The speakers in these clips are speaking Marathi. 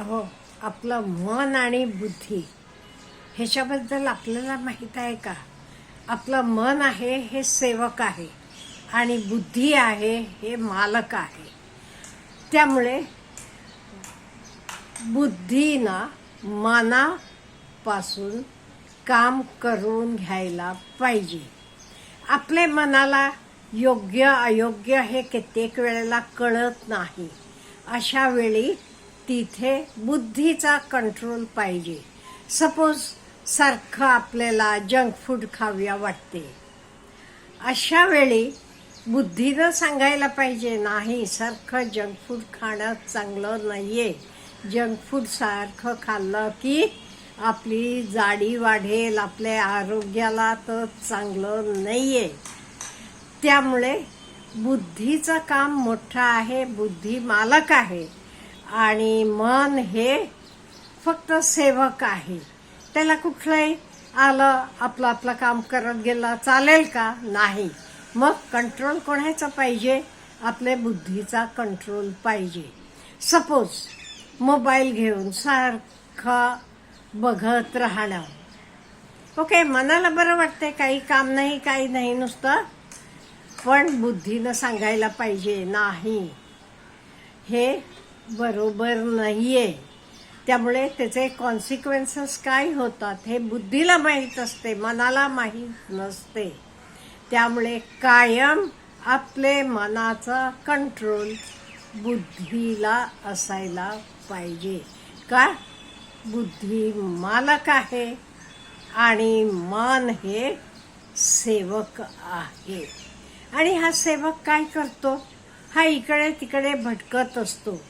हो आपलं मन आणि बुद्धी ह्याच्याबद्दल आपल्याला माहीत आहे का? आपलं मन आहे हे सेवक आहे आणि बुद्धी आहे हे मालक आहे. त्यामुळे बुद्धीनं मनापासून काम करून घ्यायला पाहिजे. आपले मनाला योग्य अयोग्य हे कित्येक वेळेला कळत नाही. अशा वेळी तिथे बुद्धीचा कंट्रोल पाहिजे. सपोज सारखं आपल्याला जंक फूड खाव्या वाटते. अशा वेळी बुद्धीनं सांगायला पाहिजे नाही सारखं जंक फूड खाणं चांगलं नाही आहे जंक फूड सारखं खाल्लं की आपली जाडी वाढेल आपल्या आरोग्याला तर चांगलं नाही आहे त्यामुळे बुद्धीचं काम मोठं आहे बुद्धी मालक आहे. आणि मन हे फक्त सेवक आहे. त्याला कुठलंही आलं आपलं आपलं काम करत गेलं चालेल का? नाही. मग कंट्रोल कोणाचा पाहिजे? आपल्या बुद्धीचा कंट्रोल पाहिजे. सपोज मोबाईल घेऊन सारखं बघत राहणं. ओके मनाला बरं वाटते काही काम नाही काही नाही नुसतं. पण बुद्धीनं सांगायला पाहिजे नाही. हे बरोबर नाही आहे त्यामुळे त्याचे कॉन्सिक्वेन्सेस काय होतात हे बुद्धीला माहीत असते मनाला माहीत नसते. त्यामुळे कायम आपले मनाचा कंट्रोल बुद्धीला असायला पाहिजे. का? बुद्धी मालक आहे आणि मन हे सेवक आहे. आणि हा सेवक काय करतो? हा इकडे तिकडे भटकत असतो.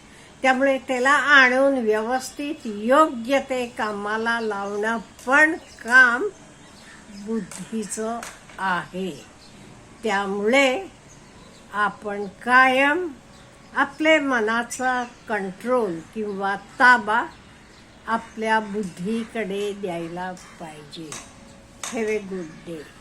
त्यामुळे त्याला आणून व्यवस्थित योग्य ते कामाला लावणं पण काम बुद्धीचं आहे. त्यामुळे आपण कायम आपले मनाचा कंट्रोल किंवा ताबा आपल्या बुद्धीकडे द्यायला पाहिजे. Have a good day